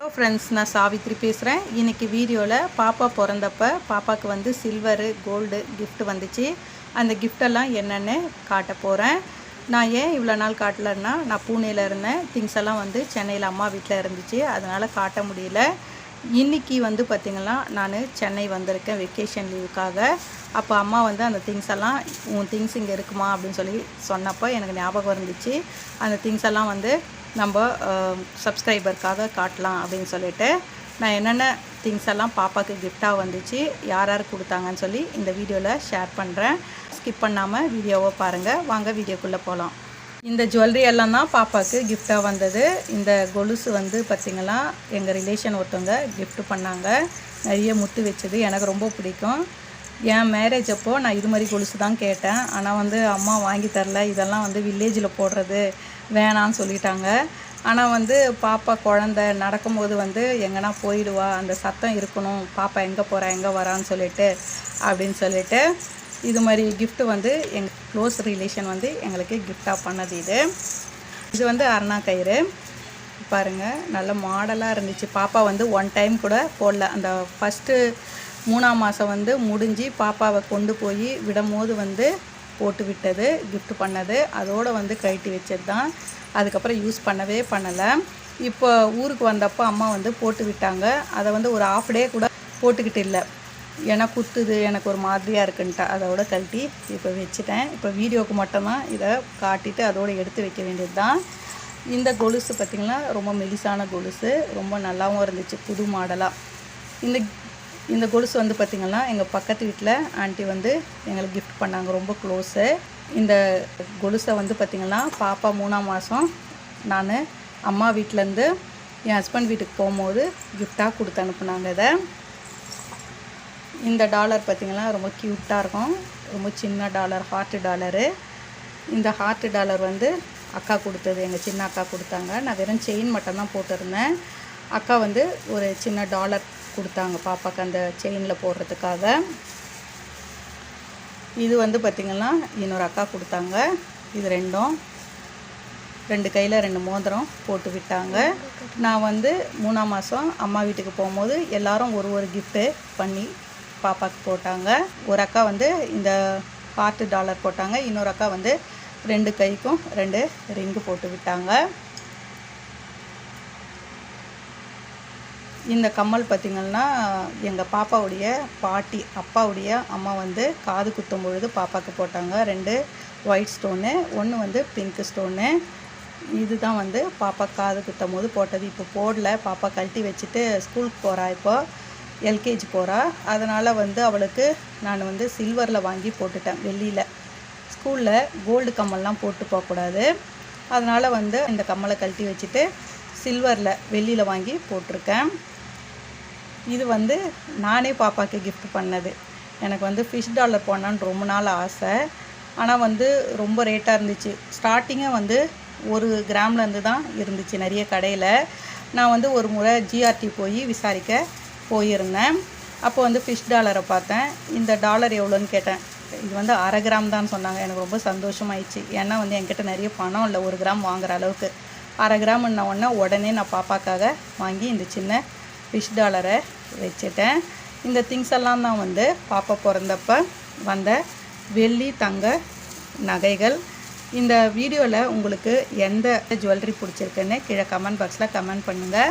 Hello friends நான் சாவித்ரி பேசுகிறேன் இன்றைக்கி வீடியோவில் பாப்பா பிறந்தப்ப பாப்பாவுக்கு வந்து சில்வரு கோல்டு கிஃப்ட் வந்துச்சு. அந்த கிஃப்டெல்லாம் என்னென்னு காட்ட போகிறேன் நான் ஏன் இவ்வளோ நாள் காட்டலன்னா நான் பூனேல இருந்தேன். திங்ஸ் எல்லாம் வந்து சென்னையில் அம்மா வீட்டில் இருந்துச்சு. அதனால் காட்ட முடியல. இன்றைக்கி வந்து பார்த்திங்கன்னா நான் சென்னை வந்திருக்கேன் வெக்கேஷன் லீவுக்காக அப்போ அம்மா வந்து அந்த திங்ஸ் எல்லாம் உன் திங்ஸ் இங்கே இருக்குமா? அப்படின்னு சொல்லி சொன்னப்போ எனக்கு ஞாபகம் இருந்துச்சு. அந்த திங்ஸ் எல்லாம் வந்து நம்ம சப்ஸ்கிரைபருக்காக காட்டலாம் அப்படின்னு சொல்லிட்டு நான் என்னென்ன திங்ஸ் எல்லாம் பாப்பாவுக்கு கிஃப்டாக வந்துச்சு யார் யார் கொடுத்தாங்கன்னு சொல்லி இந்த வீடியோவில் ஷேர் பண்ணுறேன் ஸ்கிப் பண்ணாமல் வீடியோவை பாருங்கள் வாங்க வீடியோக்குள்ளே போகலாம் இந்த ஜுவல்லரி எல்லாம் தான் பாப்பாவுக்கு கிஃப்டாக வந்தது. இந்த கொலுசு வந்து பார்த்திங்கன்னா எங்கள் ரிலேஷன் ஒருத்தவங்க கிஃப்ட் பண்ணாங்க. நிறைய முத்து வச்சது எனக்கு ரொம்ப பிடிக்கும். என் மேரேஜ் அப்போது நான் இது மாதிரி கொலுசு தான் கேட்டேன். ஆனால் வந்து அம்மா வாங்கி தரல. இதெல்லாம் வந்து வில்லேஜில் போடுறது வேணான்னு சொல்லிட்டாங்க. ஆனால் வந்து பாப்பா குழந்த நடக்கும்போது வந்து எங்கன்னா போயிடுவா அந்த சத்தம் இருக்கணும். பாப்பா எங்கே போகிறா எங்கே வரான்னு சொல்லிட்டு அப்படின்னு சொல்லிட்டு இது மாதிரி கிஃப்ட் வந்து எங்கள் க்ளோஸ் ரிலேஷன் வந்து எங்களுக்கு கிஃப்டாக பண்ணது இது. இது வந்து அருணா கயிறு. பாருங்கள் நல்ல மாடலாக இருந்துச்சு. பாப்பா வந்து ஒன் டைம் கூட போடல. அந்த ஃபஸ்ட்டு மூணாம் மாதம் வந்து முடிஞ்சு பாப்பாவை கொண்டு போய் விடும்போது வந்து போட்டு விட்டது கிஃப்ட் பண்ணது. அதோடு வந்து கழட்டி வச்சது தான் அதுக்கப்புறம் யூஸ் பண்ணவே பண்ணலை. இப்போ ஊருக்கு வந்தப்போ அம்மா வந்து போட்டு விட்டாங்க. அதை வந்து ஒரு ஆஃப் டே கூட போட்டுக்கிட்டு இல்லை. ஏன்னா குத்துது எனக்கு ஒரு மாதிரியாக இருக்குன்ட்டு அதோட கழட்டி இப்போ வச்சுட்டேன். இப்போ வீடியோவுக்கு மட்டும்தான் இதை காட்டிட்டு அதோடு எடுத்து வைக்க வேண்டியது தான் இந்த கொலுசு பார்த்திங்கன்னா ரொம்ப மெலிசான கொலுசு ரொம்ப நல்லாவும் இருந்துச்சு புது மாடலாக இந்த இந்த கொலுசு வந்து பார்த்திங்கன்னா எங்கள் பக்கத்து வீட்டில் ஆண்டி வந்து எங்களுக்கு கிஃப்ட் பண்ணாங்க ரொம்ப க்ளோஸு இந்த கொலுசை வந்து பார்த்திங்கன்னா பாப்பா மூணாம் மாதம் நான் அம்மா வீட்டிலேருந்து என் ஹஸ்பண்ட் வீட்டுக்கு போகும்போது கிஃப்டாக கொடுத்து அனுப்புனாங்க இதை. இந்த டாலர் பார்த்திங்கன்னா ரொம்ப க்யூட்டாக இருக்கும். ரொம்ப சின்ன டாலர் ஹார்ட்டு டாலரு. இந்த ஹார்ட்டு டாலர் வந்து அக்கா கொடுத்தது. எங்கள் சின்ன அக்கா கொடுத்தாங்க. நான் வெறும் செயின் மட்டும்தான் போட்டிருந்தேன். அக்கா வந்து ஒரு சின்ன டாலர் கொடுத்தாங்க பாப்பாக்கு அந்த செயினில் போடுறதுக்காக. இது வந்து பார்த்திங்கன்னா இன்னொரு அக்கா கொடுத்தாங்க. இது ரெண்டும். ரெண்டு கையில் ரெண்டு மோதிரம் போட்டு விட்டாங்க. நான் வந்து மூணாம் மாதம் அம்மா வீட்டுக்கு போகும்போது எல்லோரும் ஒரு ஒரு கிஃப்ட்டு பண்ணி பாப்பாவுக்கு போட்டாங்க. ஒரு அக்கா வந்து இந்த ஹார்ட் டாலர் போட்டாங்க. இன்னொரு அக்கா வந்து ரெண்டு கைக்கும் ரெண்டு ரிங்கு போட்டு விட்டாங்க. இந்த கம்மல் பார்த்திங்கன்னா எங்கள் பாப்பாவுடைய பாட்டி அப்பாவுடைய அம்மா வந்து காது குத்தும் பொழுது பாப்பாவுக்கு போட்டாங்க. ரெண்டு ஒயிட் ஸ்டோனு ஒன்று வந்து பிங்க் ஸ்டோனு இதுதான் வந்து பாப்பா காது குத்தும் போது போட்டது. இப்போ போடல. பாப்பா கழட்டி வச்சுட்டு ஸ்கூலுக்கு போகிறா இப்போ. எல்கேஜி போகிறா அதனால் வந்து அவளுக்கு நான் வந்து சில்வரில் வாங்கி போட்டுட்டேன் வெள்ளியில் ஸ்கூலில் கோல்டு கம்மல்லாம் போட்டு போகக்கூடாது அதனால் வந்து இந்த கம்மலை கழட்டி வச்சுட்டு சில்வரில் வெள்ளியில் வாங்கி போட்டிருக்கேன். இது வந்து நானே பாப்பாவுக்கு கிஃப்ட் பண்ணது. எனக்கு வந்து ஃபிஷ் டாலர் போடணுன்னு ரொம்ப நாள் ஆசை. ஆனால் வந்து ரொம்ப ரேட்டாக இருந்துச்சு. ஸ்டார்டிங்கே வந்து ஒரு கிராம்லேருந்து தான் இருந்துச்சு. நிறைய கடையில். நான் வந்து ஒரு முறை ஜிஆர்டி போய் விசாரிக்க போயிருந்தேன். அப்போ வந்து ஃபிஷ் டாலரை பார்த்தேன். இந்த டாலர் எவ்வளோன்னு கேட்டேன். இது வந்து அரை கிராம் தான் சொன்னாங்க. எனக்கு ரொம்ப சந்தோஷமாயிடுச்சு. ஏன்னா வந்து என்கிட்ட நிறைய பணம் இல்லை. ஒரு கிராம் வாங்குற அளவுக்கு. அரை கிராம்ன உடனே உடனே நான் பாப்பாக்காக வாங்கி இந்த சின்ன ஃபிஷ் டாலரை வச்சுட்டேன். இந்த திங்ஸ் எல்லாம் தான் வந்து பாப்பா பிறந்தப்ப வந்த வெள்ளி தங்க நகைகள். இந்த வீடியோவில் உங்களுக்கு எந்த ஜுவல்லரி பிடிச்சிருக்குன்னு கீழே கமெண்ட் பாக்ஸில் கமெண்ட் பண்ணுங்கள்